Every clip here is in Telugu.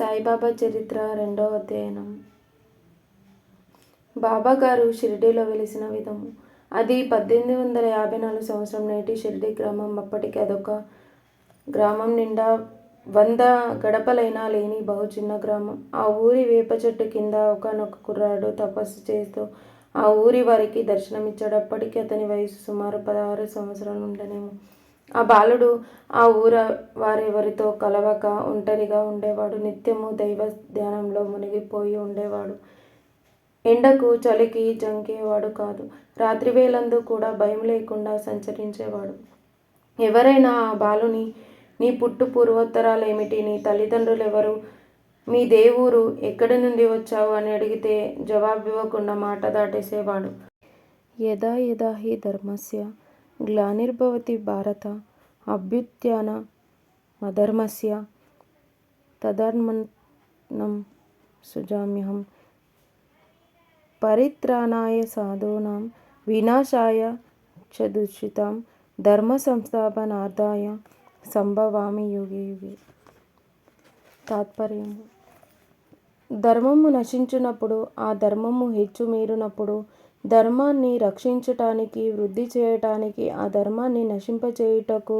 సాయిబాబా చరిత్ర రెండవ అధ్యయనం. బాబా గారు షిరిడీలో వెలిసిన విధము అది పద్దెనిమిది వందల యాభై నాలుగు సంవత్సరం నేటి షిరిడీ గ్రామం. అప్పటికి అదొక గ్రామం నిండా వంద గడపలైనా లేని బహు చిన్న గ్రామం. ఆ ఊరి వేప చెట్టు కింద ఒకనొక కుర్రాడు తపస్సు చేస్తూ ఆ ఊరి వారికి దర్శనమిచ్చాడు. అప్పటికి అతని వయసు సుమారు పదహారు సంవత్సరాలు ఉండనేమో. ఆ బాలుడు ఆ ఊర వారెవరితో కలవక ఒంటరిగా ఉండేవాడు. నిత్యము దైవ ధ్యానంలో మునిగిపోయి ఉండేవాడు. ఎండకు చలికి జంకేవాడు కాదు. రాత్రివేళందు కూడా భయం లేకుండా సంచరించేవాడు. ఎవరైనా ఆ బాలుని నీ పుట్టు పూర్వోత్తరాలేమిటి? నీ తల్లిదండ్రులు ఎవరు మీ దేవురు ఎక్కడి నుండి వచ్చావు? అని అడిగితే జవాబు ఇవ్వకుండా మాట దాటేసేవాడు. యదా యదా హి ధర్మస్య గ్లానిర్భవతి భారత అభ్యుత్థాన అధర్మస్య తదర్మనం సుజామ్యహం పరిత్రాణాయ సాధూనాం వినాశాయ చ ధర్మ సంస్థాపనార్థాయ సంభవామి యుగే తాత్పర్యం. తాత్పర్యము ధర్మము నశించినప్పుడు ఆ ధర్మము హెచ్చు మీరినప్పుడు ధర్మాన్ని రక్షించటానికి వృద్ధి చేయటానికి ఆ ధర్మాన్ని నశింపచేయుటకు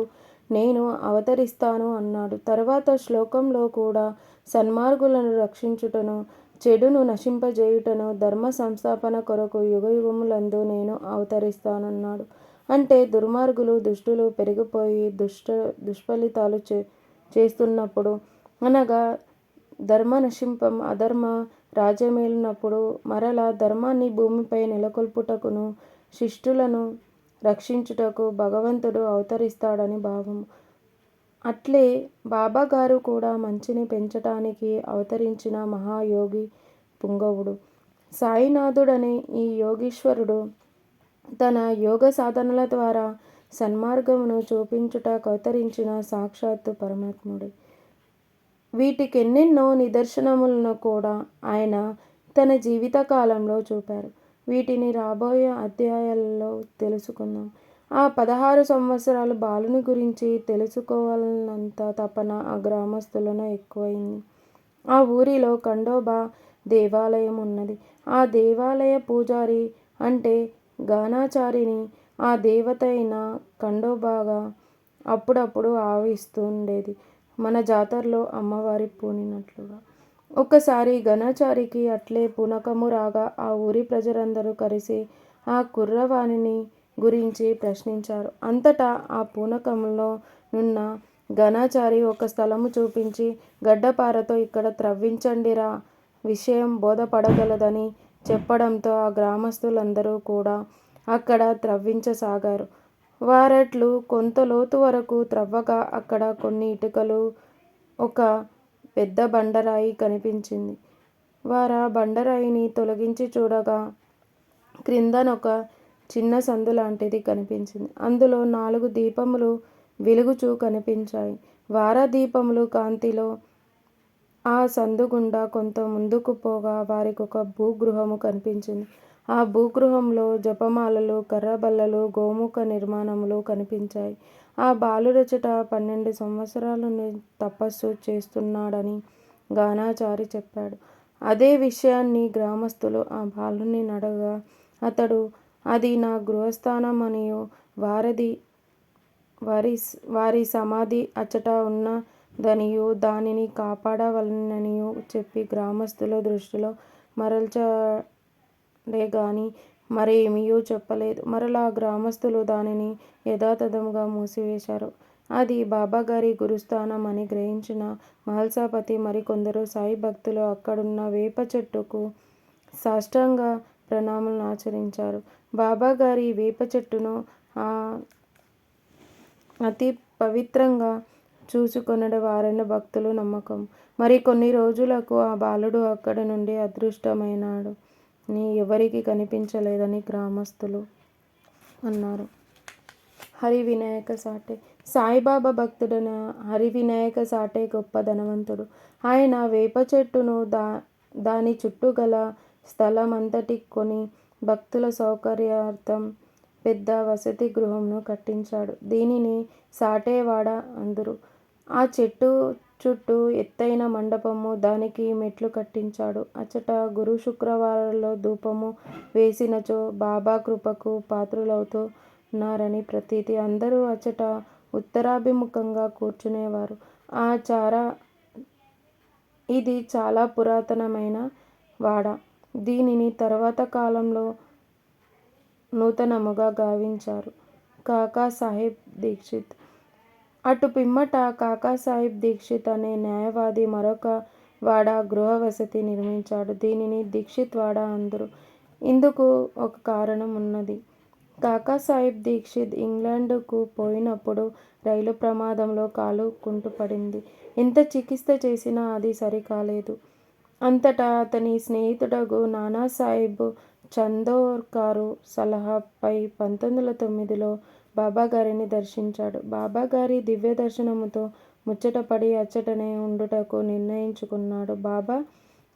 నేను అవతరిస్తాను అన్నాడు. తర్వాత శ్లోకంలో కూడా సన్మార్గులను రక్షించుటను చెడును నశింపజేయుటను ధర్మ సంస్థాపన కొరకు యుగయుగములందు నేను అవతరిస్తానన్నాడు. అంటే దుర్మార్గులు దుష్టులు పెరిగిపోయి దుష్ట దుష్ఫలితాలు చే చేస్తున్నప్పుడు అనగా ధర్మ నశింపం అధర్మ రాజ్యమేలినప్పుడు మరలా ధర్మాన్ని భూమిపై నెలకొల్పుటకును శిష్టులను రక్షించుటకు భగవంతుడు అవతరిస్తాడని భావం. అట్లే బాబా గారు కూడా మంచిని పెంచటానికి అవతరించిన మహాయోగి పుంగవుడు. సాయినాథుడనే ఈ యోగీశ్వరుడు తన యోగ సాధనల ద్వారా సన్మార్గమును చూపించుటకు అవతరించిన సాక్షాత్తు పరమాత్ముడు. వీటికెన్నెన్నో నిదర్శనములను కూడా ఆయన తన జీవితకాలంలో చూపారు. వీటిని రాబోయే అధ్యాయాలలో తెలుసుకుందాం. ఆ పదహారు సంవత్సరాలు బాలుని గురించి తెలుసుకోవాలన్నంత తపన ఆ గ్రామస్తులను ఎక్కువైంది. ఆ ఊరిలో ఖండోబా దేవాలయం ఉన్నది. ఆ దేవాలయ పూజారి అంటే గానాచారిని ఆ దేవత అయిన ఖండోబాగా అప్పుడప్పుడు ఆవిస్తుండేది మన జాతరలో అమ్మవారి పూనినట్లుగా. ఒకసారి ఘనాచారికి అట్లే పూనకము రాగా ఆ ఊరి ప్రజలందరూ కలిసి ఆ కుర్రవాణిని గురించి ప్రశ్నించారు. అంతటా ఆ పూనకంలో నున్న ఘనాచారి ఒక స్థలము చూపించి గడ్డపారతో ఇక్కడ త్రవ్వించండిరా విషయం బోధపడగలదని చెప్పడంతో ఆ గ్రామస్తులందరూ కూడా అక్కడ త్రవ్వించసాగారు. వారట్లు కొంత లోతు వరకు త్రవ్వగా అక్కడ కొన్ని ఇటుకలు ఒక పెద్ద బండరాయి కనిపించింది. వారా బండరాయిని తొలగించి చూడగా క్రిందనొక చిన్న సందు లాంటిది కనిపించింది. అందులో నాలుగు దీపములు వెలుగుచూ కనిపించాయి. వార దీపములు కాంతిలో ఆ సందు గుండా కొంత ముందుకు పోగా వారికి ఒక భూగృహము కనిపించింది. ఆ భూగృహంలో జపమాలలు కర్రబల్లలు గోముఖ నిర్మాణములు కనిపించాయి. ఆ బాలురచట పన్నెండు సంవత్సరాలను తపస్సు చేస్తున్నాడని గానాచారి చెప్పాడు. అదే విషయాన్ని గ్రామస్తులు ఆ బాలుని నడగా అతడు అది నా గృహస్థానమనియు. వారది వారి వారి సమాధి అచ్చట ఉన్నదనియు. దానిని కాపాడవలననియు చెప్పి గ్రామస్తుల దృష్టిలో మరల్చ గాని మరేమీయూ చెప్పలేదు. మరలా గ్రామస్తులు దానిని యథాతథముగా మూసివేశారు. అది బాబాగారి గురుస్థానం అని గ్రహించిన మహల్సాపతి మరికొందరు సాయి భక్తులు అక్కడున్న వేప చెట్టుకు సాష్టాంగ ప్రణామాలను ఆచరించారు. బాబాగారి వేప చెట్టును అతి పవిత్రంగా చూసుకొనడ వారని భక్తుల నమ్మకం. మరి కొన్ని రోజులకు ఆ బాలుడు అక్కడి నుండి అదృష్టమైనాడు. ని ఎవరికీ కనిపించలేదని గ్రామస్తులు అన్నారు. హరి వినాయక సాటే. సాయిబాబా భక్తుడైన హరి వినాయక సాటే గొప్ప ధనవంతుడు. ఆయన వేప చెట్టును దా దాని చుట్టూ గల స్థలం అంతటి కొని భక్తుల సౌకర్యార్థం పెద్ద వసతి గృహంను కట్టించాడు. దీనిని సాటేవాడ అందరు. ఆ చెట్టు చుట్టూ ఎత్తైన మండపము దానికి మెట్లు కట్టించాడు. అచ్చట గురు శుక్రవారాల్లో ధూపము వేసినచో బాబా కృపకు పాత్రులౌతున్నారని ప్రతీతి. అందరూ అచ్చట ఉత్తరాభిముఖంగా కూర్చునేవారు. ఆ చార ఇది చాలా పురాతనమైన వాడ. దీనిని తర్వాత కాలంలో నూతనముగా గావించారు. కాకా సాహెబ్ దీక్షిత్ అటు పిమ్మట కాకాసాహెబ్ దీక్షిత్ అనే న్యాయవాది మరొక వాడ గృహవసతి నిర్మించాడు. దీనిని దీక్షిత్ వాడ అందరు ఇందుకు ఒక కారణం ఉన్నది. కాకాసాహెబ్ దీక్షిత్ ఇంగ్లాండ్కు పోయినప్పుడు రైలు ప్రమాదంలో కాలు కుంటుపడింది. ఎంత చికిత్స చేసినా అది సరికాలేదు. అంతటా అతని స్నేహితుడగు నానాసాహెబ్ చందోర్కారు సలహాపై పంతొమ్మిది వందల తొమ్మిదిలో బాబాగారిని దర్శించాడు. బాబాగారి దివ్య దర్శనముతో ముచ్చటపడి అచ్చటనే ఉండుటకు నిర్ణయించుకున్నాడు బాబా!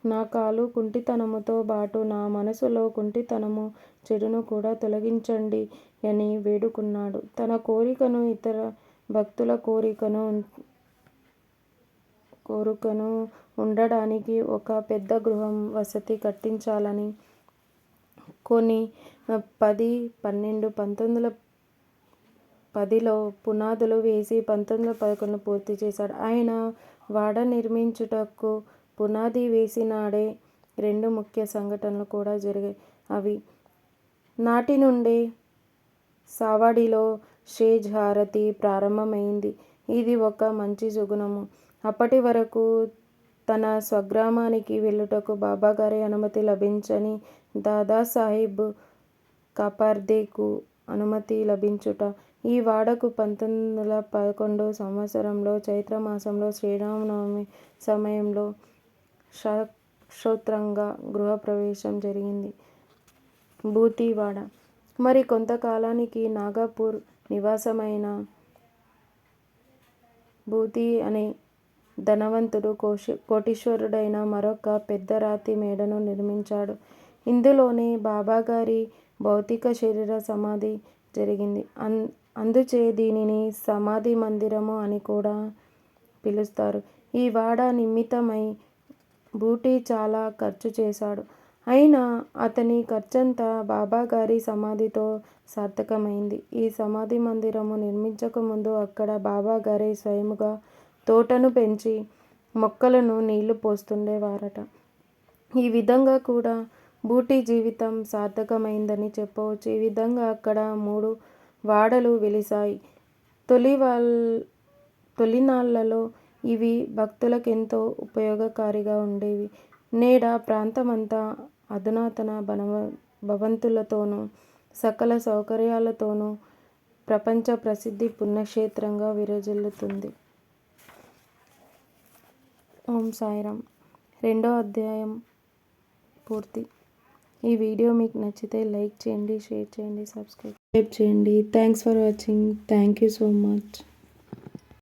నా కాలు కుంటితనముతో బాటు నా మనసులో కుంటితనము చెడును కూడా తొలగించండి అని వేడుకున్నాడు. తన కోరికను ఇతర భక్తుల కోరికను కోరికను ఉండడానికి ఒక పెద్ద గృహం వసతి కట్టించాలని కొన్ని పది పన్నెండు పంతొమ్మిది వందల పదిలో పునాదులు వేసి పంతొమ్మిది వందల పదకొండులో పూర్తి చేశాడు. ఆయన వాడ నిర్మించుటకు పునాది వేసినాడే రెండు ముఖ్య సంఘటనలు కూడా జరిగాయి. అవి నాటి నుండే సావాడిలో షేజ్ హారతి ప్రారంభమైంది ఇది ఒక మంచి సుగుణము. అప్పటి వరకు తన స్వగ్రామానికి వెళ్ళుటకు బాబాగారి అనుమతి లభించని దాదాసాహెబ్ కపార్దేకు అనుమతి లభించుట ఈ వాడకు పంతొమ్మిది వందల పదకొండు సంవత్సరంలో చైత్రమాసంలో శ్రీరామనవమి సమయంలో శాస్త్రోక్తంగా గృహప్రవేశం జరిగింది. భూతి వాడ మరి కొంతకాలానికి నాగపూర్ నివాసమైన భూతి అనే ధనవంతుడు కోటీశ్వరుడైన మరొక పెద్ద రాతి మేడను నిర్మించాడు. ఇందులోనే బాబాగారి భౌతిక శరీర సమాధి జరిగింది. అన్ అందుచే దీనిని సమాధి మందిరము అని కూడా పిలుస్తారు. ఈ వాడ నిమిత్తమై బూటీ చాలా ఖర్చు చేశాడు. అయినా అతని ఖర్చంతా బాబాగారి సమాధితో సార్థకమైంది. ఈ సమాధి మందిరము నిర్మించకముందు అక్కడ బాబాగారి స్వయముగా తోటను పెంచి మొక్కలను నీళ్ళు పోస్తుండేవారట. ఈ విధంగా కూడా బూటీ జీవితం సార్థకమైందని చెప్పవచ్చు. ఈ విధంగా అక్కడ మూడు వాడలు వెలిశాయి. తొలినాళ్ళలో ఇవి భక్తులకెంతో ఉపయోగకారిగా ఉండేవి. నేడ ప్రాంతమంతా అధునాతన భవంతులతోనూ, సకల సౌకర్యాలతోనూ ప్రపంచ ప్రసిద్ధి పుణ్యక్షేత్రంగా విరజిల్లుతుంది ఓం సాయిరామ్ రెండో అధ్యాయం పూర్తి. ఈ వీడియో మీకు నచ్చితే లైక్ చేయండి, షేర్ చేయండి, సబ్స్క్రైబ్ చేయండి. Thanks for watching. Thank you so much.